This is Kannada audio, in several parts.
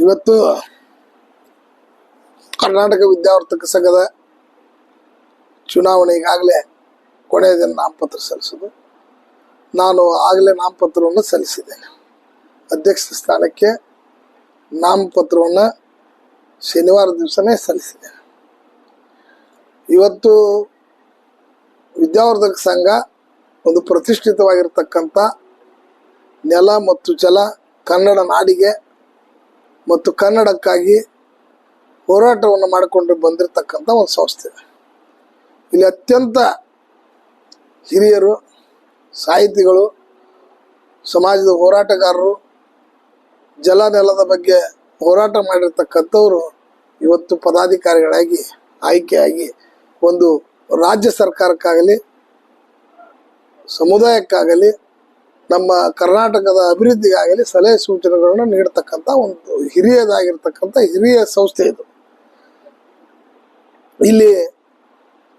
ಇವತ್ತು ಕರ್ನಾಟಕ ವಿದ್ಯಾವರ್ಧಕ ಸಂಘದ ಚುನಾವಣೆ ಈಗಾಗಲೇ ಕೊನೆಯ ದಿನ ನಾಮಪತ್ರ ಸಲ್ಲಿಸೋದು. ನಾನು ಆಗಲೇ ನಾಮಪತ್ರವನ್ನು ಸಲ್ಲಿಸಿದ್ದೇನೆ. ಅಧ್ಯಕ್ಷ ಸ್ಥಾನಕ್ಕೆ ನಾಮಪತ್ರವನ್ನು ಶನಿವಾರ ದಿವಸನೇ ಸಲ್ಲಿಸಿದ್ದೇನೆ. ಇವತ್ತು ವಿದ್ಯಾವರ್ಧಕ ಸಂಘ ಒಂದು ಪ್ರತಿಷ್ಠಿತವಾಗಿರ್ತಕ್ಕಂಥ ನೆಲ ಮತ್ತು ಜಲ ಕನ್ನಡ ನಾಡಿಗೆ ಮತ್ತು ಕನ್ನಡಕ್ಕಾಗಿ ಹೋರಾಟವನ್ನು ಮಾಡಿಕೊಂಡು ಬಂದಿರತಕ್ಕಂಥ ಒಂದು ಸಂಸ್ಥೆ. ಇಲ್ಲಿ ಅತ್ಯಂತ ಹಿರಿಯರು, ಸಾಹಿತಿಗಳು, ಸಮಾಜದ ಹೋರಾಟಗಾರರು ಜಲ ನೆಲದ ಬಗ್ಗೆ ಹೋರಾಟ ಮಾಡಿರ್ತಕ್ಕಂಥವರು ಇವತ್ತು ಪದಾಧಿಕಾರಿಗಳಾಗಿ, ಆಯ್ಕೆಯಾಗಿ ಒಂದು ರಾಜ್ಯ ಸರ್ಕಾರಕ್ಕಾಗಲಿ, ಸಮುದಾಯಕ್ಕಾಗಲಿ ನಮ್ಮ ಕರ್ನಾಟಕದ ಅಭಿವೃದ್ಧಿಗಾಗಲಿ ಸಲಹೆ ಸೂಚನೆಗಳನ್ನು ನೀಡತಕ್ಕಂಥ ಒಂದು ಹಿರಿಯದಾಗಿರ್ತಕ್ಕಂಥ ಹಿರಿಯ ಸಂಸ್ಥೆ ಇದು. ಇಲ್ಲಿ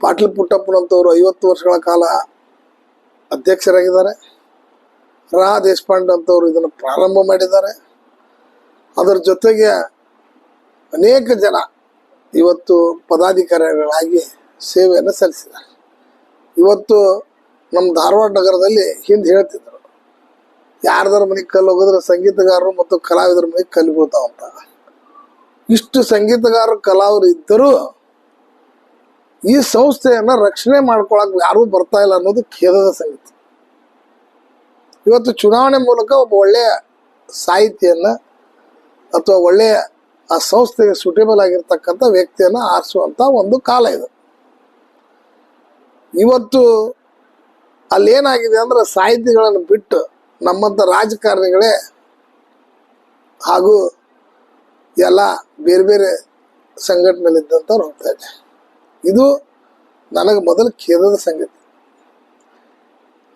ಪಾಟೀಲ್ ಪುಟ್ಟಪ್ಪನಂತವರು ಐವತ್ತು ವರ್ಷಗಳ ಕಾಲ ಅಧ್ಯಕ್ಷರಾಗಿದ್ದಾರೆ. ರಾ ದೇಶಪಾಂಡೆ ಅಂತವರು ಇದನ್ನು ಪ್ರಾರಂಭ ಮಾಡಿದ್ದಾರೆ. ಅದರ ಜೊತೆಗೆ ಅನೇಕ ಜನ ಇವತ್ತು ಪದಾಧಿಕಾರಿಗಳಾಗಿ ಸೇವೆಯನ್ನು ಸಲ್ಲಿಸಿದ್ದಾರೆ. ಇವತ್ತು ನಮ್ಮ ಧಾರವಾಡ ನಗರದಲ್ಲಿ ಹಿಂದೆ ಹೇಳ್ತಿದ್ರು. ಯಾರ್ದಾರ ಮನೆಗೆ ಕಲ್ಲು ಹೋಗಿದ್ರೆ ಸಂಗೀತಗಾರರು ಮತ್ತು ಕಲಾವಿದರ ಮನೆಗೆ ಕಲ್ಲು ಬೀಳ್ತಾವಂತ ಇಷ್ಟು ಸಂಗೀತಗಾರರು, ಕಲಾವಿದರು ಇದ್ದರೂ ಈ ಸಂಸ್ಥೆಯನ್ನ ರಕ್ಷಣೆ ಮಾಡ್ಕೊಳಕ್ ಯಾರೂ ಬರ್ತಾ ಇಲ್ಲ ಅನ್ನೋದು ಖೇದದ ಸಂಗತಿ. ಇವತ್ತು ಚುನಾವಣೆ ಮೂಲಕ ಒಬ್ಬ ಒಳ್ಳೆಯ ಸಾಹಿತಿಯನ್ನ ಅಥವಾ ಒಳ್ಳೆಯ ಆ ಸಂಸ್ಥೆಗೆ ಸೂಟೇಬಲ್ ಆಗಿರ್ತಕ್ಕಂಥ ವ್ಯಕ್ತಿಯನ್ನ ಆರಿಸುವಂತ ಒಂದು ಕಾಲ ಇದು. ಇವತ್ತು ಅಲ್ಲೇನಾಗಿದೆ ಅಂದ್ರೆ ಸಾಹಿತಿಗಳನ್ನು ಬಿಟ್ಟು ನಮ್ಮಂಥ ರಾಜಕಾರಣಿಗಳೇ ಹಾಗೂ ಎಲ್ಲ ಬೇರೆ ಬೇರೆ ಸಂಘಟನೆಯಲ್ಲಿದ್ದಂಥವ್ರು ಹೋಗ್ತಾ ಇದೆ ಇದು ನನಗೆ ಮೊದಲು ಖೇದದ ಸಂಗತಿ.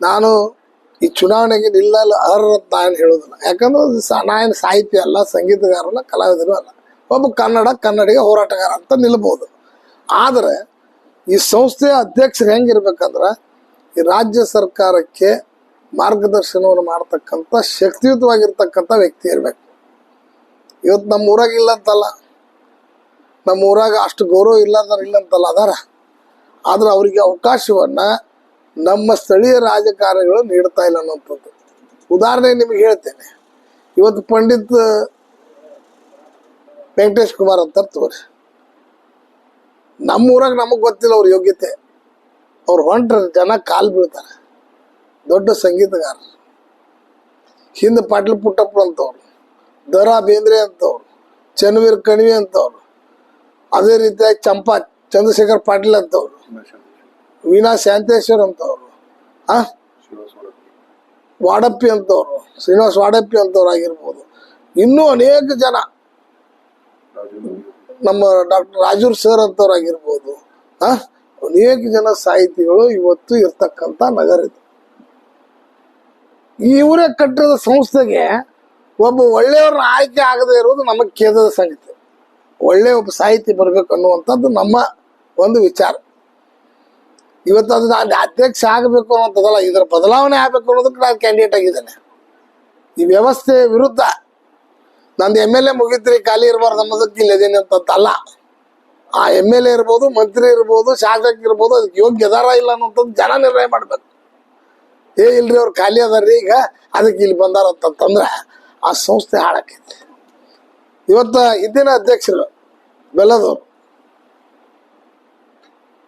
ನಾನು ಈ ಚುನಾವಣೆಗೆ ನಿಲ್ಲಲ್ಲ ಅರ್ಹ ಅಂತ ನಾನು ಹೇಳೋದಿಲ್ಲ ಯಾಕಂದ್ರೆ ನಾನು ಸಾಹಿತ್ಯ ಅಲ್ಲ ಸಂಗೀತಗಾರಲ್ಲ ಕಲಾವಿದರು ಅಲ್ಲ. ಒಬ್ಬ ಕನ್ನಡ, ಕನ್ನಡಿಗ, ಹೋರಾಟಗಾರ ಅಂತ ನಿಲ್ಬೋದು. ಆದರೆ ಈ ಸಂಸ್ಥೆಯ ಅಧ್ಯಕ್ಷರು ಹೆಂಗಿರ್ಬೇಕಂದ್ರೆ ಈ ರಾಜ್ಯ ಸರ್ಕಾರಕ್ಕೆ ಮಾರ್ಗದರ್ಶನವನ್ನು ಮಾಡ್ತಕ್ಕಂಥ ಶಕ್ತಿಯುತವಾಗಿರ್ತಕ್ಕಂಥ ವ್ಯಕ್ತಿ ಇರಬೇಕು. ಇವತ್ತು ನಮ್ಮ ಊರಾಗ ಇಲ್ಲ ಅಂತಲ್ಲ ನಮ್ಮ ಊರಾಗ ಅಷ್ಟು ಗೌರವ ಇಲ್ಲ ಅಂದ್ರೆ ಇಲ್ಲ ಅಂತಲ್ಲ ಅದಾರ. ಆದ್ರೆ ಅವರಿಗೆ ಅವಕಾಶವನ್ನ ನಮ್ಮ ಸ್ಥಳೀಯ ರಾಜಕಾರಣಿಗಳು ನೀಡ್ತಾ ಇಲ್ಲ ಅನ್ನೋಂಥದ್ದು ಉದಾಹರಣೆ ನಿಮಗೆ ಹೇಳ್ತೇನೆ. ಇವತ್ತು ಪಂಡಿತ್ ವೆಂಕಟೇಶ್ ಕುಮಾರ್ ಅಂತ ತೋರಿ. ನಮ್ಮ ಊರಾಗ ನಮಗೆ ಗೊತ್ತಿಲ್ಲ ಅವ್ರ ಯೋಗ್ಯತೆ. ಅವ್ರು ಹೊಂಟ್ರೆ ಜನ ಕಾಲು ಬೀಳ್ತಾರೆ. ದೊಡ್ಡ ಸಂಗೀತಗಾರ. ಹಿಂದೆ ಪಾಟೀಲ್ ಪುಟ್ಟಪ್ಪ ಅಂತವ್ರು, ದರಾ ಬೇಂದ್ರೆ ಅಂತವ್ರು ಚನ್ವೀರ್ ಕಣಿವೆ ಅಂತವ್ರು, ಅದೇ ರೀತಿಯಾಗಿ ಚಂಪಾ, ಚಂದ್ರಶೇಖರ್ ಪಾಟೀಲ್ ಅಂತವ್ರು, ವೀಣಾ ಶಾಂತೇಶ್ವರ್ ಅಂತವ್ರು, ಆ? ವಾಡಪ್ಪಿ ಅಂತವ್ರು, ಶ್ರೀನಿವಾಸ್ ವಾಡಪ್ಪಿ ಅಂತವ್ರು ಆಗಿರ್ಬೋದು. ಇನ್ನೂ ಅನೇಕ ಜನ ನಮ್ಮ ಡಾಕ್ಟರ್ ರಾಜೂರ್ ಸರ್ ಅಂತವ್ರು ಆಗಿರ್ಬೋದು. ಆ? ಅನೇಕ ಜನ ಸಾಹಿತಿಗಳು ಇವತ್ತು ಇರ್ತಕ್ಕಂಥ ನಗರ ಇದು. ಇವರೇ ಕಟ್ಟಿದ ಸಂಸ್ಥೆಗೆ ಒಬ್ಬ ಒಳ್ಳೆಯವ್ರನ್ನ ಆಯ್ಕೆ ಆಗದೆ ಇರೋದು ನಮಗೆ ಖೇದದ ಸಂಗತಿ. ಒಳ್ಳೆಯ ಒಬ್ಬ ಸಾಹಿತಿ ಬರಬೇಕು ಅನ್ನುವಂಥದ್ದು ನಮ್ಮ ಒಂದು ವಿಚಾರ. ಇವತ್ತು ಅದು ನಾನು ಅಧ್ಯಕ್ಷ ಆಗಬೇಕು ಅನ್ನೋಂಥದ್ದಲ್ಲ ಇದರ ಬದಲಾವಣೆ ಆಗಬೇಕು ಅನ್ನೋದಕ್ಕೆ ನಾನು ಕ್ಯಾಂಡಿಡೇಟ್ ಆಗಿದ್ದೇನೆ. ಈ ವ್ಯವಸ್ಥೆ ವಿರುದ್ಧ ನಂದು ಎಂ ಎಲ್ ಎ ಮುಗಿತ್ರಿ, ಖಾಲಿ ಇರಬಾರ್ದು ಅನ್ನೋದಕ್ಕೆ ಇಲ್ಲದೇನೆ ಅಂತಲ್ಲ ಆ ಎಂ ಎಲ್ ಎ ಇರ್ಬೋದು, ಮಂತ್ರಿ ಇರ್ಬೋದು ಶಾಸಕ ಇರ್ಬೋದು ಅದಕ್ಕೆ ಯೋಗ್ಯದಾರ ಇಲ್ಲ ಅನ್ನೋಂಥದ್ದು ಜನ ನಿರ್ಣಯ ಮಾಡ್ಬೇಕು. ಏ, ಇಲ್ರಿ, ಅವ್ರು ಖಾಲಿ ಅದಾರ್ರಿ ಈಗ. ಅದಕ್ಕೆ ಇಲ್ಲಿ ಬಂದಾರ ಅಂತಂದ್ರೆ ಆ ಸಂಸ್ಥೆ ಹಾಳಾಕೈತಿ ಇವತ್ತ ಇದ್ದಿನ ಅಧ್ಯಕ್ಷರು ಬೆಲ್ಲದವ್ರು,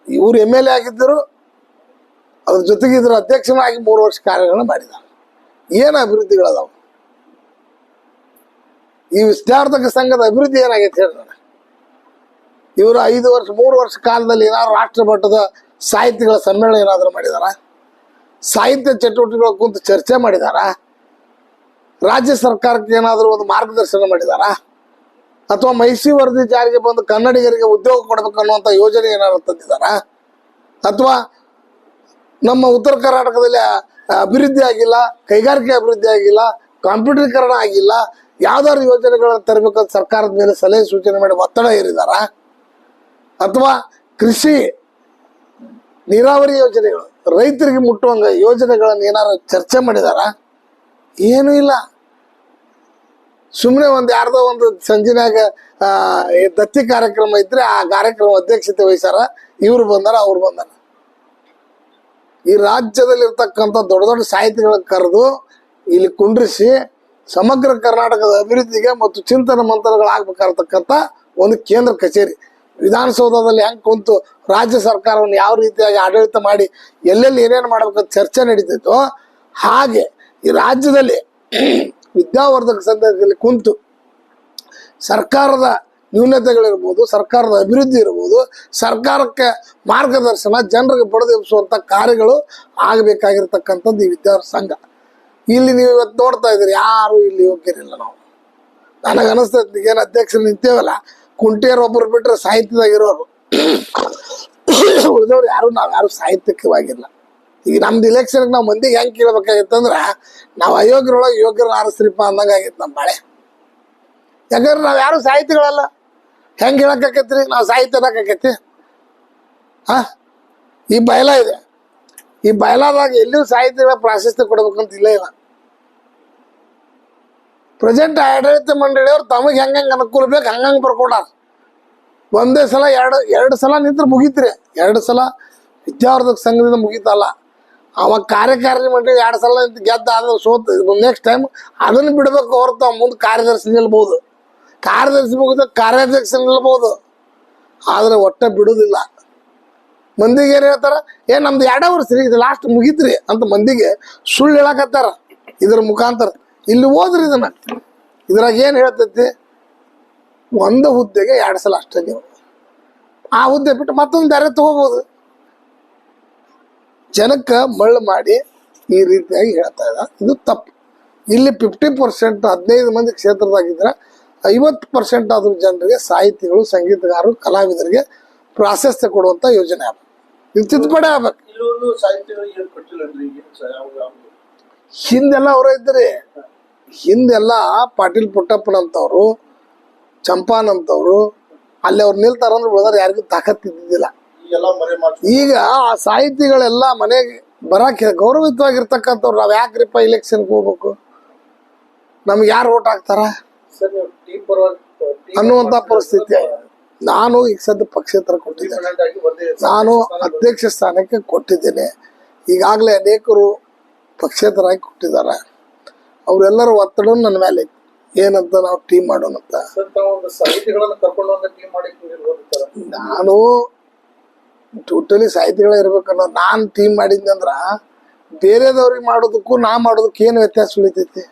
ಇವ್ರು ಎಂ ಎಲ್ ಎ ಆಗಿದ್ದರು, ಅದ್ರ ಜೊತೆಗೆ ಇದ್ರ ಅಧ್ಯಕ್ಷನಾಗಿ ಮೂರು ವರ್ಷ ಕಾರ್ಯಗಳನ್ನ ಮಾಡಿದ್ದಾರೆ ಏನು ಅಭಿವೃದ್ಧಿಗಳದಾವ? ಈ ವಿಸ್ತಾರ್ಥಕ ಸಂಘದ ಅಭಿವೃದ್ಧಿ ಏನಾಗೈತೆ ಹೇಳಿ ನನಗೆ. ಇವರು ಐದು ವರ್ಷ, ಮೂರು ವರ್ಷ ಕಾಲದಲ್ಲಿ ಏನಾದ್ರು ರಾಷ್ಟ್ರ ಮಟ್ಟದ ಸಾಹಿತ್ಯಗಳ ಸಮ್ಮೇಳನ ಏನಾದರೂ ಮಾಡಿದಾರ? ಸಾಹಿತ್ಯ ಚಟುವಟಿಕೆಗಳ ಕುಂತು ಚರ್ಚೆ ಮಾಡಿದಾರ? ರಾಜ್ಯ ಸರ್ಕಾರಕ್ಕೆ ಏನಾದರೂ ಒಂದು ಮಾರ್ಗದರ್ಶನ ಮಾಡಿದಾರ? ಅಥವಾ ಮೈಸಿ ವರದಿ ಜಾರಿಗೆ ಬಂದು ಕನ್ನಡಿಗರಿಗೆ ಉದ್ಯೋಗ ಕೊಡಬೇಕು ಅನ್ನುವಂಥ ಯೋಜನೆ ಏನಾದರೂ ತಂದಿದಾರ? ಅಥವಾ ನಮ್ಮ ಉತ್ತರ ಕರ್ನಾಟಕದಲ್ಲಿ ಅಭಿವೃದ್ಧಿ ಆಗಿಲ್ಲ, ಕೈಗಾರಿಕೆ ಅಭಿವೃದ್ಧಿ ಆಗಿಲ್ಲ, ಕಾಂಪ್ಯೂಟರೀಕರಣ ಆಗಿಲ್ಲ, ಯಾವ್ದಾದ್ರು ಯೋಜನೆಗಳನ್ನು ತರಬೇಕಂತ ಸರ್ಕಾರದ ಮೇಲೆ ಸಲಹೆ ಸೂಚನೆ ಮಾಡಿ ಒತ್ತಡ ಹೇರಿದಾರ? ಅಥವಾ ಕೃಷಿ ನೀರಾವರಿ ಯೋಜನೆಗಳು ರೈತರಿಗೆ ಮುಟ್ಟುವಂಗ ಯೋಜನೆಗಳನ್ನು ಏನಾರು ಚರ್ಚೆ ಮಾಡಿದಾರ? ಏನೂ ಇಲ್ಲ. ಸುಮ್ಮನೆ ಒಂದು ಯಾರ್ದೋ ಒಂದು ಸಂಜಿನಾಗ ದತ್ತಿ ಕಾರ್ಯಕ್ರಮ ಇದ್ರೆ ಆ ಕಾರ್ಯಕ್ರಮ ಅಧ್ಯಕ್ಷತೆ ವಹಿಸ್ಯಾರ, ಇವ್ರು ಬಂದಾರ, ಅವ್ರು ಬಂದಾರ. ಈ ರಾಜ್ಯದಲ್ಲಿ ಇರ್ತಕ್ಕಂಥ ದೊಡ್ಡ ದೊಡ್ಡ ಸಾಹಿತಿಗಳನ್ನ ಕರೆದು ಇಲ್ಲಿ ಕುಂಡ್ರಿಸಿ ಸಮಗ್ರ ಕರ್ನಾಟಕದ ಅಭಿವೃದ್ಧಿಗೆ ಮತ್ತು ಚಿಂತನ ಮಂಥನಗಳಾಗಬೇಕಾಗಿರ್ತಕ್ಕಂಥ ಒಂದು ಕೇಂದ್ರ ಕಚೇರಿ. ವಿಧಾನಸೌಧದಲ್ಲಿ ಹೆಂಗೆ ಕುಂತು ರಾಜ್ಯ ಸರ್ಕಾರವನ್ನು ಯಾವ ರೀತಿಯಾಗಿ ಆಡಳಿತ ಮಾಡಿ ಎಲ್ಲೆಲ್ಲಿ ಏನೇನು ಮಾಡ್ಬೇಕಂತ ಚರ್ಚೆ ನಡೀತಿತ್ತು, ಹಾಗೆ ಈ ರಾಜ್ಯದಲ್ಲಿ ವಿದ್ಯಾವರ್ಧಕ ಸಂದರ್ಭದಲ್ಲಿ ಕುಂತು ಸರ್ಕಾರದ ನ್ಯೂನತೆಗಳಿರ್ಬೋದು, ಸರ್ಕಾರದ ಅಭಿವೃದ್ಧಿ ಇರ್ಬೋದು, ಸರ್ಕಾರಕ್ಕೆ ಮಾರ್ಗದರ್ಶನ, ಜನರಿಗೆ ಬಡದೆಬ್ಬಿಸುವಂಥ ಕಾರ್ಯಗಳು ಆಗಬೇಕಾಗಿರ್ತಕ್ಕಂಥದ್ದು ಈ ವಿದ್ಯಾರ್ಥಿ ಸಂಘ. ಇಲ್ಲಿ ನೀವು ಇವತ್ತು ನೋಡ್ತಾ ಇದ್ದೀರಿ, ಯಾರು ಇಲ್ಲಿ ಯೋಗ್ಯರಿಲ್ಲ ನಾವು. ನನಗೆ ಅನಿಸ್ತೈತಿ ಅಧ್ಯಕ್ಷರು ನಿಂತೇವಲ್ಲ ಕುಂಟಿಯರ್ ಒಬ್ಬರು ಬಿಟ್ರೆ ಸಾಹಿತ್ಯದಾಗಿರೋರು ಉಳಿದವ್ರು ಯಾರು, ನಾವು ಯಾರು ಸಾಹಿತ್ಯಕವಾಗಿಲ್ಲ ಈಗ ನಮ್ದು ಇಲೆಕ್ಷನ್ಗೆ ನಾವು ಮಂದಿಗೆ ಹೆಂಗೆ ಕೇಳ್ಬೇಕಾಗಿತ್ತಂದ್ರೆ, ನಾವು ಅಯೋಗ್ಯರೊಳಗೆ ಯೋಗ್ಯರ ಆರಿಸ್ರಿಪ್ಪ ಅಂದಂಗೆ ಆಗಿತ್ತು ನಮ್ಮ ಬಾಳೆ. ಯಾಕಂದ್ರೆ ನಾವು ಯಾರು ಸಾಹಿತಿಗಳಲ್ಲ ಹೆಂಗೆ ಹೇಳಕ್ಕಾಕೈತ್ರಿ? ನಾವು ಸಾಹಿತ್ಯ ಅನ್ನಕ್ಕಾಕೈತಿ ಹಾ ಈ ಬಯಲ ಇದೆ. ಈ ಬಯಲಾದಾಗ ಎಲ್ಲಿಯೂ ಸಾಹಿತ್ಯಗಳ ಪ್ರಾಶಸ್ತ್ಯ ಕೊಡ್ಬೇಕಂತ ಇಲ್ಲ ಇಲ್ಲ. ಪ್ರೆಸೆಂಟ್ ಆಡಳಿತ ಮಂಡಳಿಯವ್ರು ತಮಗೆ ಹೆಂಗೆ ಹೆಂಗೆ ಅನುಕೂಲ ಬೇಕು ಹಂಗಂಗೆ ಬರ್ಕೊಂಡಾರ. ಒಂದೇ ಸಲ ಎರಡು ಎರಡು ಸಲ ನಿಂತ್ರೆ ಮುಗೀತ್ರಿ. ಎರಡು ಸಲ ವಿದ್ಯಾವರ್ಧಕ ಸಂಘದಿಂದ ಮುಗೀತಲ್ಲ. ಅವ ಕಾರ್ಯಕಾರಿಣಿ ಮಂಡಳಿ ಎರಡು ಸಲ ನಿಂತು ಗೆದ್ದ ಆದ್ರೆ ಸೋತ್ ನೆಕ್ಸ್ಟ್ ಟೈಮ್ ಅದನ್ನು ಬಿಡ್ಬೇಕು ಹೊರತು ಮುಂದೆ ಕಾರ್ಯದರ್ಶಿ ನಿಲ್ಬೋದು. ಕಾರ್ಯದರ್ಶಿ ಮುಗಿದ ಕಾರ್ಯಾಧ್ಯಕ್ಷ ನಿಲ್ಬೋದು. ಆದ್ರೆ ಒಟ್ಟೆ ಬಿಡುದಿಲ್ಲ. ಮಂದಿಗೆ ಏನು ಹೇಳ್ತಾರ? ಏ, ನಮ್ದು ಎರಡೇ ವರ್ಷ ರೀ, ಇದು ಲಾಸ್ಟ್ ಮುಗಿತ್ರಿ ಅಂತ ಮಂದಿಗೆ ಸುಳ್ಳು ಹೇಳಕತ್ತಾರ. ಇದ್ರ ಮುಖಾಂತರ. ಇಲ್ಲಿ ಹೋದ್ರೆ ಇದನ್ನ. ಇದ್ರಾಗ ಏನ್ ಹೇಳ್ತೈತಿ? ಒಂದು ಹುದ್ದೆಗೆ ಎರಡು ಸಲ ಅಷ್ಟೇ ನೀವು. ಆ ಹುದ್ದೆ ಬಿಟ್ಟು ಮತ್ತೊಂದು ಬೇರೆ ತಗೋಬಹುದು ಜನಕ್ಕೆ ಮಳ್ಳು ಮಾಡಿ ಈ ರೀತಿಯಾಗಿ ಹೇಳ್ತಾ ಇದ್ದ. ಇದು ತಪ್ಪು. ಇಲ್ಲಿ ಫಿಫ್ಟಿ ಪರ್ಸೆಂಟ್ ಹದಿನೈದು ಮಂದಿ ಕ್ಷೇತ್ರದಾಗಿದ್ರೆ ಐವತ್ತು ಪರ್ಸೆಂಟ್ ಆದರೂ ಜನರಿಗೆ ಸಾಹಿತಿಗಳು ಸಂಗೀತಗಾರರು ಕಲಾವಿದರಿಗೆ ಪ್ರಾಶಸ್ತ್ಯ ಕೊಡುವಂತ ಯೋಜನೆ ಆಗ್ಬೇಕು ಇದು ತಿದ್ದುಪಡಿ ಆಗ್ಬೇಕು. ಹಿಂದೆಲ್ಲ ಅವರ ಇದ್ರಿ. ಹಿಂದೆಲ್ಲ ಪಾಟೀಲ್ ಪುಟ್ಟಪ್ಪನಂತವ್ರು ಚಂಪಾನಂತವ್ರು ಅಲ್ಲಿ ಅವ್ರು ನಿಲ್ತಾರಂದ್ರೆ ಉಳಿದ್ರೆ ಯಾರಿಗೂ ತಾಕತ್ ಇದ್ದಿದ್ದಿಲ್ಲ. ಈಗ ಆ ಸಾಹಿತಿಗಳೆಲ್ಲ ಮನೆಗೆ ಬರಕ್ಕೆ ಗೌರವಿತವಾಗಿರ್ತಕ್ಕಂಥವ್ರು ನಾವ್ ಯಾಕ್ರಿಪ್ಪ ಇಲೆಕ್ಷನ್ಗೆ ಹೋಗ್ಬೇಕು? ನಮ್ಗೆ ಯಾರು ಓಟ್ ಹಾಕ್ತಾರ? ಅನ್ನುವಂತ ಪರಿಸ್ಥಿತಿ ನಾನು ಈಗ ಸದ್ಯ ಪಕ್ಷೇತರ ಕೊಟ್ಟಿದ್ದೇನೆ. ನಾನು ಅಧ್ಯಕ್ಷ ಸ್ಥಾನಕ್ಕೆ ಕೊಟ್ಟಿದ್ದೇನೆ. ಈಗಾಗಲೇ ಅನೇಕರು ಪಕ್ಷೇತರಾಗಿ ಕೊಟ್ಟಿದ್ದಾರೆ. ಅವರೆಲ್ಲರ ಒತ್ತಡ ನನ್ನ ಮೇಲೆ. ಏನಂತ ನಾವು ಟೀಮ್ ಮಾಡೋಣ ಅಂತ. ನಾನು ಟೋಟಲಿ ಸಾಹಿತಿಗಳೇ ಇರ್ಬೇಕನ್ನೋ ನಾನು ಟೀಮ್ ಮಾಡಿದ್ನಂದ್ರ ಬೇರೆದವ್ರಿಗೆ ಮಾಡೋದಕ್ಕೂ ನಾ ಮಾಡೋದಕ್ಕೂ ಏನು ವ್ಯತ್ಯಾಸ ಉಳಿತೈತಿ?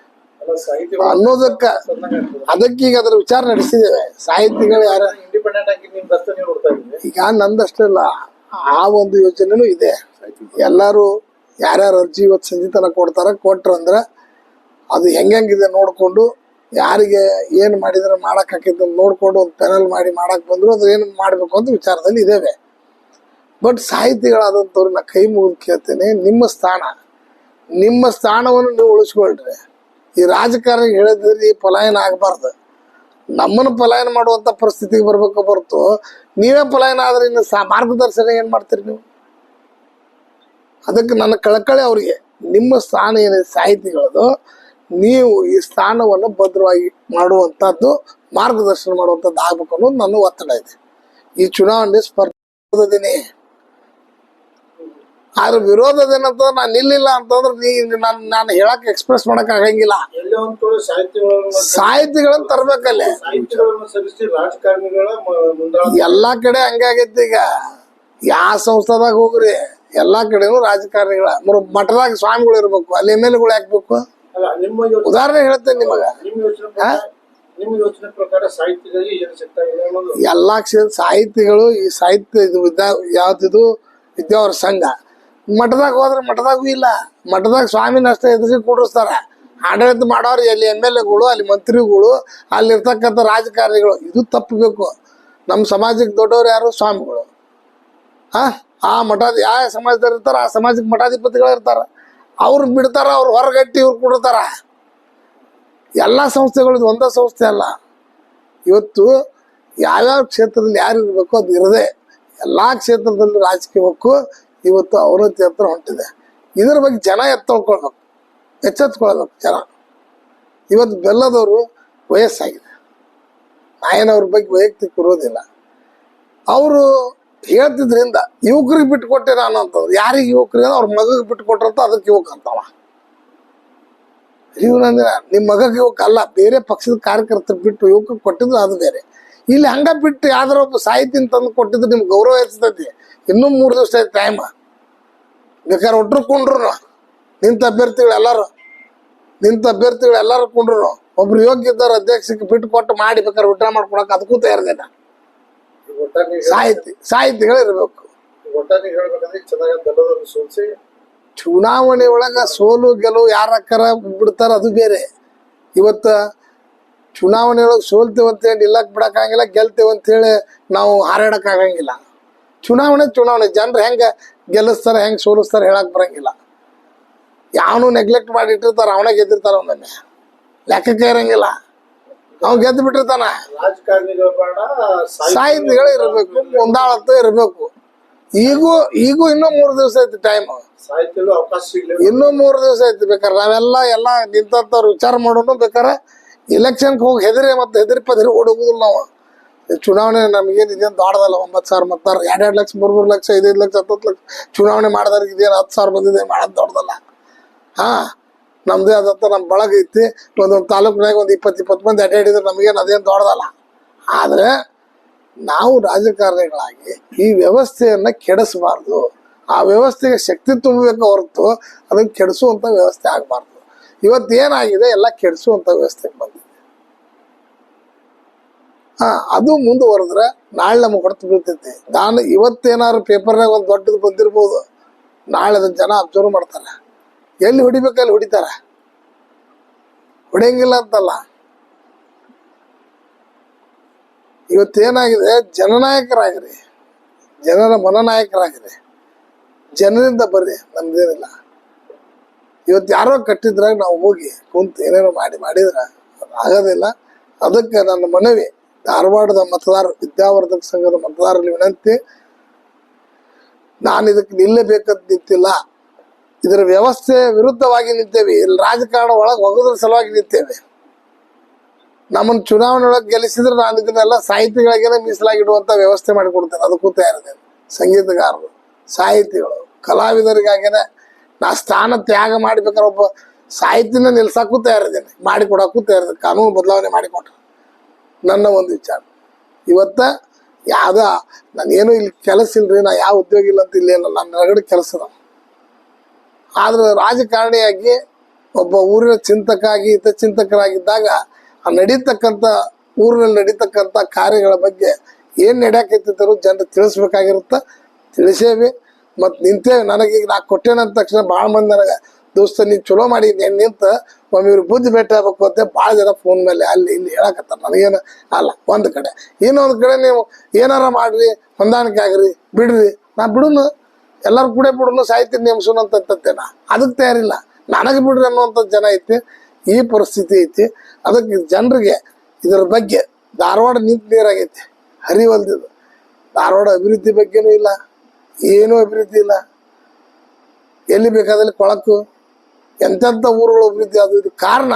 ಅನ್ನೋದಕ್ಕ ಅದಕ್ಕೀಗ ಅದ್ರ ವಿಚಾರ ನಡೆಸಿದ್ದೇವೆ. ಸಾಹಿತಿಗಳು ಯಾರ ಈಗ ನಂದಷ್ಟಲ್ಲ ಆ ಒಂದು ಯೋಜನೆನೂ ಇದೆ. ಎಲ್ಲರೂ ಯಾರ್ಯಾರು ಅರ್ಜಿ ಇವತ್ತು ಸಂಜೆ ತನಕ ಕೊಡ್ತಾರ ಕೊಟ್ರಂದ್ರೆ ಅದು ಹೆಂಗಿದೆ ನೋಡ್ಕೊಂಡು ಯಾರಿಗೆ ಏನು ಮಾಡಿದರೆ ಮಾಡಕ್ ನೋಡಿಕೊಂಡು ಒಂದು ಪೆನಲ್ ಮಾಡಿ ಮಾಡಕ್ ಬಂದ್ರು ಅದು ಏನು ಮಾಡಬೇಕು ಅಂತ ವಿಚಾರದಲ್ಲಿ ಇದ್ದೇವೆ. ಬಟ್ ಸಾಹಿತಿಗಳಾದಂಥವ್ರು ನಾ ಕೈ ಮುಗಿದು ಕೇಳ್ತೇನೆ, ನಿಮ್ಮ ಸ್ಥಾನ, ನಿಮ್ಮ ಸ್ಥಾನವನ್ನು ನೀವು ಉಳಿಸ್ಕೊಳ್ರಿ. ಈ ರಾಜಕಾರಣ ಹೇಳಿದ್ರೆ ಪಲಾಯನ ಆಗಬಾರ್ದು. ನಮ್ಮನ್ನು ಪಲಾಯನ ಮಾಡುವಂತ ಪರಿಸ್ಥಿತಿಗೆ ಬರಬೇಕು ಹೊರತು ನೀವೇ ಪಲಾಯನ ಆದ್ರೆ ಇನ್ನು ಸಾ ಮಾರ್ಗದರ್ಶನ ಏನು ಮಾಡ್ತೀರಿ ನೀವು? ಅದಕ್ಕೆ ನನ್ನ ಕಳಕಳಿ ಅವರಿಗೆ, ನಿಮ್ಮ ಸ್ಥಾನ ಏನಿದೆ, ಸಾಹಿತಿಗಳದು ನೀವು ಈ ಸ್ಥಾನವನ್ನು ಭದ್ರವಾಗಿ ಮಾಡುವಂತದ್ದು ಮಾರ್ಗದರ್ಶನ ಮಾಡುವಂಥದ್ದು ಆಗ್ಬೇಕು ಅನ್ನೋದು ನನ್ನ ಒತ್ತಡ ಇದೆ. ಈ ಚುನಾವಣೆ ಸ್ಪರ್ಧೆ ಆದ್ರೆ ವಿರೋಧದೇನಂತ ನಾನು ನಿಲ್ಲಿಲ್ಲ ಅಂತಂದ್ರೆ ನೀ ನಾನು ನಾನು ಹೇಳಕ್ ಎಕ್ಸ್ಪ್ರೆಸ್ ಮಾಡಕ್ ಆಗಂಗಿಲ್ಲ. ಸಾಹಿತಿಗಳನ್ನ ತರ್ಬೇಕಲ್ಲೇ. ಎಲ್ಲಾ ಕಡೆ ಹಂಗಾಗೈತಿ ಈಗ. ಯಾವ ಸಂಸ್ಥಾದಾಗ ಹೋಗ್ರಿ ಎಲ್ಲಾ ಕಡೆನೂ ರಾಜಕಾರಣಿಗಳ ಮಠದಾಗ ಸ್ವಾಮಿಗಳು ಇರ್ಬೇಕು ಅಲ್ಲಿ ಎಂ ಎಲ್ ಹಾಕ್ಬೇಕು ಉದಾಹರಣೆ ಹೇಳ್ತೇನೆ ನಿಮಗ. ಎಲ್ಲಾ ಕ್ಷೇತ್ರ ಸಾಹಿತಿಗಳು ಈ ಸಾಹಿತ್ಯ ಇದು ವಿದ್ಯಾ ಯಾವ್ದಿದು? ವಿದ್ಯಾವರ ಸಂಘ. ಮಠದಾಗ ಹೋದ್ರೆ ಮಠದಾಗೂ ಇಲ್ಲ. ಮಠದಾಗ ಸ್ವಾಮಿನ ಅಷ್ಟೇ ಎದುರಿಸಿ ಕೂಡಿಸ್ತಾರ. ಆಡಳಿತ ಮಾಡೋರು ಅಲ್ಲಿ ಎಂ ಎಲ್ ಎಗಳು ಅಲ್ಲಿ ಮಂತ್ರಿಗಳು ಅಲ್ಲಿ ಇರ್ತಕ್ಕಂಥ ರಾಜಕಾರಣಿಗಳು. ಇದು ತಪ್ಪಬೇಕು ನಮ್ಮ ಸಮಾಜಕ್ಕೆ ದೊಡ್ಡವ್ರು ಯಾರು? ಸ್ವಾಮಿಗಳು. ಆ ಆ ಮಠದ ಯಾವ ಸಮಾಜದಲ್ಲಿ ಇರ್ತಾರ ಆ ಸಮಾಜಕ್ಕೆ ಮಠಾಧಿಪತಿಗಳು ಇರ್ತಾರ. ಅವ್ರು ಬಿಡ್ತಾರ, ಅವ್ರು ಹೊರಗಟ್ಟಿ ಇವ್ರು ಕೊಡ್ತಾರ. ಎಲ್ಲ ಸಂಸ್ಥೆಗಳು ಒಂದೇ ಸಂಸ್ಥೆ ಅಲ್ಲ. ಇವತ್ತು ಯಾವ್ಯಾವ ಕ್ಷೇತ್ರದಲ್ಲಿ ಯಾರು ಇರಬೇಕು ಅದು ಇರದೆ ಎಲ್ಲಾ ಕ್ಷೇತ್ರದಲ್ಲಿ ರಾಜಕೀಯಕ್ಕೂ ಇವತ್ತು ಅವನತಿ ಹತ್ರ ಹೊಂಟಿದೆ. ಇದ್ರ ಬಗ್ಗೆ ಜನ ಎತ್ತೊಳ್ಕೊಳ್ಬೇಕು, ಎಚ್ಚೆತ್ಕೊಳ್ಬೇಕು ಜನ. ಇವತ್ತು ಬೆಲ್ಲದವರು ವಯಸ್ಸಾಗಿದೆ. ನಾಯನವ್ರ ಬಗ್ಗೆ ವೈಯಕ್ತಿಕ ಇರೋದಿಲ್ಲ. ಅವರು ಹೇಳ್ತಿದ್ರಿಂದ ಯುವಕರಿಗೆ ಬಿಟ್ಟು ಕೊಟ್ಟೆ ನಾನು ಅಂತಂದ್ರೆ ಯಾರಿಗೆ ಯುವಕರಿಗೆ ಅವ್ರ ಮಗಗೆ ಬಿಟ್ಟು ಕೊಟ್ರಂತ ಅದಕ್ಕೆ ಯುವಕ ಅಂತಾವ. ಇವನಂದ್ರೆ ನಿಮ್ಮ ಮಗಗೆ ಯುವಕ ಅಲ್ಲ, ಬೇರೆ ಪಕ್ಷದ ಕಾರ್ಯಕರ್ತರು ಬಿಟ್ಟು ಯುವಕ ಕೊಟ್ಟಿದ್ರು ಅದು ಬೇರೆ. ಇಲ್ಲಿ ಹಂಗ ಬಿಟ್ಟು ಯಾವ್ದಾರ ಒಬ್ಬ ಸಾಹಿತ್ಯ ತಂದು ಕೊಟ್ಟಿದ್ರು ನಿಮ್ಗೆ ಗೌರವ ಹೆಚ್ಚತೈತಿ ಇನ್ನೂ ಮೂರು ದಿವಸ ಐತಿ ಟೈಮ್ ಬೇಕಾದ್ರೆ ಒಟ್ಟರು ಕುಂಡ್ರು ನಿಂತ ಅಭ್ಯರ್ಥಿಗಳು ಎಲ್ಲಾರು. ನಿಂತ ಅಭ್ಯರ್ಥಿಗಳು ಎಲ್ಲಾರು ಕುಂಡ್ರು ಒಬ್ರು ಯೋಗ್ಯ ಇದ್ದಾರೆ ಅಧ್ಯಕ್ಷಕ್ಕೆ ಬಿಟ್ಟು ಕೊಟ್ಟು ಮಾಡಿ ಬೇಕಾದ್ರೆ ವಿಡ್ರಾ ಮಾಡ್ಕೊಳಕ್ ಅದಕ್ಕೂ ತಯಾರಿದೆ ಸಾಹಿತಿ ಸಾಹಿತಿಗಳು ಇರಬೇಕು ಚುನಾವಣೆ ಒಳಗ ಸೋಲು ಗೆಲುವು ಯಾರಕ್ಕರ ಬಿಡ್ತಾರ ಅದು ಬೇರೆ. ಇವತ್ತ ಚುನಾವಣೆ ಒಳಗೆ ಸೋಲ್ತೇವೆ ಅಂತೇಳಿ ನಿಲ್ಲಕ್ಕೆ ಬಿಡಕ್ಕಾಗಿಲ್ಲ ಗೆಲ್ತೇವೆ ಅಂತೇಳಿ ನಾವು ಹಾರಾಡಕ್ ಆಗಂಗಿಲ್ಲ ಚುನಾವಣೆ ಚುನಾವಣೆ ಜನರು ಹೆಂಗ ಗೆಲ್ಲಿಸ್ತಾರ ಹೆಂಗ್ ಸೋಲಿಸ್ತಾರ ಹೇಳಕ್ ಬರಂಗಿಲ್ಲ. ಯಾವನು ನೆಗ್ಲೆಕ್ಟ್ ಮಾಡಿ ಇಟ್ಟಿರ್ತಾರ ಅವನೇ ಗೆದ್ದಿರ್ತಾರ ಒಮ್ಮೊಮ್ಮೆ. ಲೆಕ್ಕಕ್ಕೆ ಇರಂಗಿಲ್ಲ. ಅವ್ನು ಗೆದ್ದು ಬಿಟ್ಟಿರ್ತಾನ. ಸಾಹಿತಿಗಳು ಇರಬೇಕು ಮುಂದಾಳತ್ತ ಇರಬೇಕು. ಈಗೂ ಈಗೂ ಇನ್ನೂ ಮೂರು ದಿವಸ ಐತಿ ಟೈಮ್ ಇನ್ನೂ ಮೂರು ದಿವಸ ಐತಿ ಬೇಕಾರೆ ನಾವೆಲ್ಲ ಎಲ್ಲ ನಿಂತವ್ರು ವಿಚಾರ ಮಾಡೋನು ಬೇಕಾರೆ ಇಲೆಕ್ಷನ್ಗೆ ಹೋಗಿ ಹೆದರಿ ಮತ್ತೆ ಹೆದರಿ ಪದರಿ ಓಡೋಗುದಿಲ್ಲ ನಾವು. ಚುನಾವಣೆ ನಮಗೇನು ಇದೇನು ದೊಡ್ಡದಲ್ಲ ಒಂಬತ್ತು ಸಾವಿರ ಮತ್ತಾರ ಎರಡೆರಡು ಲಕ್ಷ ಮೂರು ಮೂರು ಲಕ್ಷ ಐದೈದು ಲಕ್ಷ ಹತ್ತತ್ತು ಲಕ್ಷ. ಚುನಾವಣೆ ಮಾಡಿದವ್ರಿಗೆ ಇದೇನು ಹತ್ತು ಸಾವಿರ ಬಂದಿದೆ ಮಾಡೋದು ದೊಡ್ಡದಲ್ಲ. ಹಾ. ನಮ್ದೇ ಆದಂತ ನಮ್ಮ ಬಳಗ ಐತಿ. ಒಂದೊಂದು ತಾಲೂಕಿನಾಗ ಒಂದು ಇಪ್ಪತ್ತು ಇಪ್ಪತ್ತು ಮಂದಿ ಅಡ್ಡಾಡಿದ್ರೆ ನಮಗೇನು ಅದೇನು ದೊಡ್ಡದಲ್ಲ. ಆದರೆ ನಾವು ರಾಜಕಾರಣಿಗಳಾಗಿ ಈ ವ್ಯವಸ್ಥೆಯನ್ನು ಕೆಡಿಸಬಾರ್ದು. ಆ ವ್ಯವಸ್ಥೆಗೆ ಶಕ್ತಿ ತುಂಬಬೇಕು ಹೊರತು ಅದನ್ನು ಕೆಡಿಸುವಂತ ವ್ಯವಸ್ಥೆ ಆಗಬಾರ್ದು. ಇವತ್ತು ಏನಾಗಿದೆ? ಎಲ್ಲ ಕೆಡಿಸುವಂತ ವ್ಯವಸ್ಥೆಗೆ ಬಂದಿದೆ. ಹಾಂ, ಅದು ಮುಂದುವರೆದ್ರೆ ನಾಳೆ ನಮಗೆ ಹೊಡೆತು ಬೀಳ್ತೈತಿ. ನಾನು ಇವತ್ತೇನಾದ್ರು ಪೇಪರ್ನಾಗ ಒಂದು ದೊಡ್ಡದು ಬಂದಿರ್ಬೋದು. ನಾಳೆ ಅದನ್ನು ಜನ ಅಬ್ಸರ್ವ್ ಮಾಡ್ತಾರೆ. ಎಲ್ಲಿ ಹೊಡಿಬೇಕು ಅಲ್ಲಿ ಹೊಡಿತಾರ? ಹೊಡೆಯಂಗಿಲ್ಲ ಅಂತಲ್ಲ. ಇವತ್ತೇನಾಗಿದೆ? ಜನನಾಯಕರಾಗಿರಿ. ಜನರ ಮನನಾಯಕರಾಗಿರಿ. ಜನರಿಂದ ಬರ್ರಿ, ನಮ್ದೇನಿಲ್ಲ. ಇವತ್ತು ಯಾರೋ ಕಟ್ಟಿದ್ರಾಗ ನಾವು ಹೋಗಿ ಕುಂತು ಏನೇನೋ ಮಾಡಿ ಮಾಡಿದ್ರೆ ಆಗೋದಿಲ್ಲ ಅದಕ್ಕೆ ನನ್ನ ಮನವಿ, ಧಾರವಾಡದ ಮತದಾರ, ವಿದ್ಯಾವರ್ಧಕ ಸಂಘದ ಮತದಾರರಲ್ಲಿ ವಿನಂತಿ ನಾನು ಇದಕ್ಕೆ ನಿಲ್ಲಬೇಕಂತ ನಿಂತಿಲ್ಲ. ಇದರ ವ್ಯವಸ್ಥೆ ವಿರುದ್ಧವಾಗಿ ನಿಂತೇವೆ. ಇಲ್ಲಿ ರಾಜಕಾರಣ ಒಳಗೆ ಹೋಗೋದ್ರ ಸಲುವಾಗಿ ನಿಂತೇವೆ. ನಮ್ಮನ್ನು ಚುನಾವಣೆ ಒಳಗೆ ಗೆಲ್ಲಿಸಿದ್ರೆ ನಾನು ಇದನ್ನೆಲ್ಲ ಸಾಹಿತಿಗಳಿಗೇನೆ ಮೀಸಲಾಗಿಡುವಂಥ ವ್ಯವಸ್ಥೆ ಮಾಡಿಕೊಡ್ತೇನೆ. ಅದಕ್ಕೂ ತಯಾರಿದ್ದೇನೆ ಸಂಗೀತಗಾರರು, ಸಾಹಿತಿಗಳು, ಕಲಾವಿದರಿಗಾಗೇನೆ ನಾ ಸ್ಥಾನ ತ್ಯಾಗ ಮಾಡ್ಬೇಕಾದ್ರೆ ಒಬ್ಬ ಸಾಹಿತ್ಯನ ನಿಲ್ಸಕ್ಕೂ ತಯಾರಿದ್ದೇನೆ. ಮಾಡಿಕೊಡಕ್ಕೂ ತಯಾರಿದ್ದೇನೆ. ಕಾನೂನು ಬದಲಾವಣೆ ಮಾಡಿಕೊಟ್ರು. ನನ್ನ ಒಂದು ವಿಚಾರ. ಇವತ್ತ ಯಾವ್ದ ನಾನೇನು ಇಲ್ಲಿ ಕೆಲಸ ಇಲ್ರಿ. ನಾ ಯಾವ ಉದ್ಯೋಗ ಇಲ್ಲ ಅಂತ ಇಲ್ಲೇನಲ್ಲ ನನ್ನ ಕೆಲಸ ಅದಾವ. ಆದ್ರೆ ರಾಜಕಾರಣಿಯಾಗಿ ಒಬ್ಬ ಊರಿನ ಚಿಂತಕಾಗಿ ಹಿತಚಿಂತಕರಾಗಿದ್ದಾಗ ಆ ನಡೀತಕ್ಕಂಥ ಊರಿನಲ್ಲಿ ನಡೀತಕ್ಕಂಥ ಕಾರ್ಯಗಳ ಬಗ್ಗೆ ಏನ್ ನಡೆಯಕತ್ತಿದ್ರು ಜನ ತಿಳಿಸ್ಬೇಕಾಗಿರುತ್ತ? ತಿಳಿಸೇವಿ. ಮತ್ ನಿಂತೇವೆ. ಈಗ ನಾ ಕೊಟ್ಟೇನಂದ ತಕ್ಷಣ ಭಾಳ ಮಂದಿ ನನಗೆ, ದೋಸ್ತ ನೀ ಚಲೋ ಮಾಡಿ, ನೀನ್ ನಿಂತ ಒಮ್ಮೆ ಇವ್ರು ಬುದ್ಧಿ ಭೇಟಿ ಅಂತ ಭಾಳ ಜನ ಫೋನ್ ಮೇಲೆ ಅಲ್ಲಿ ಇಲ್ಲಿ ಹೇಳಕತ್ತಾರ. ನನಗೇನು ಅಲ್ಲ, ಒಂದ್ ಕಡೆ. ಇನ್ನೊಂದ್ ಕಡೆ ನೀವು ಏನಾರ ಮಾಡ್ರಿ, ಹೊಂದಾಣಿಕೆ ಆಗ್ರಿ, ಬಿಡ್ರಿ. ನಾ ಬಿಡುನು. ಎಲ್ಲಾರು ಕೂಡ ಬಿಡೋಣ ಸಾಹಿತ್ಯ ನೇಮಿಸೋಣ ಅಂತ ನಾ ಅದಕ್ಕೆ ತಯಾರಿಲ್ಲ. ನನಗೆ ಬಿಡ್ರಿ ಅನ್ನುವಂಥ ಜನ ಐತಿ, ಈ ಪರಿಸ್ಥಿತಿ ಐತಿ. ಅದಕ್ಕೆ ಜನರಿಗೆ ಇದರ ಬಗ್ಗೆ ಧಾರವಾಡ ನಿಂತು ನೀರಾಗೈತಿ ಹರಿವಲ್ದಿದು ಧಾರವಾಡ ಅಭಿವೃದ್ಧಿ ಬಗ್ಗೆನೂ ಇಲ್ಲ, ಏನೂ ಅಭಿವೃದ್ಧಿ ಇಲ್ಲ. ಎಲ್ಲಿ ಬೇಕಾದಲ್ಲಿ ಕೊಳಕು, ಎಂತೆಂಥ ಊರುಗಳು ಅಭಿವೃದ್ಧಿ ಅದು ಇದು ಕಾರಣ,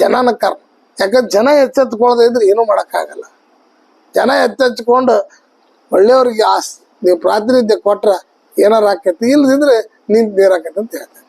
ಜನನ ಕಾರಣ. ಯಾಕಂದ್ರೆ ಜನ ಎಚ್ಚೆತ್ಕೊಳ್ಳದೆ ಇದ್ರೆ ಏನೂ ಮಾಡೋಕ್ಕಾಗಲ್ಲ. ಜನ ಎಚ್ಚೆಚ್ಕೊಂಡು ಒಳ್ಳೆಯವ್ರಿಗೆ ಆಸ್ ನೀವು ಪ್ರಾತಿನಿಧ್ಯ ಕೊಟ್ರ ಏನಾರ ಆಕೈತಿ? ಇಲ್ಲದಿದ್ರೆ ನಿಂತು ಬೇರ ಆಕೈತಿ ಅಂತ ಹೇಳ್ತೇನೆ.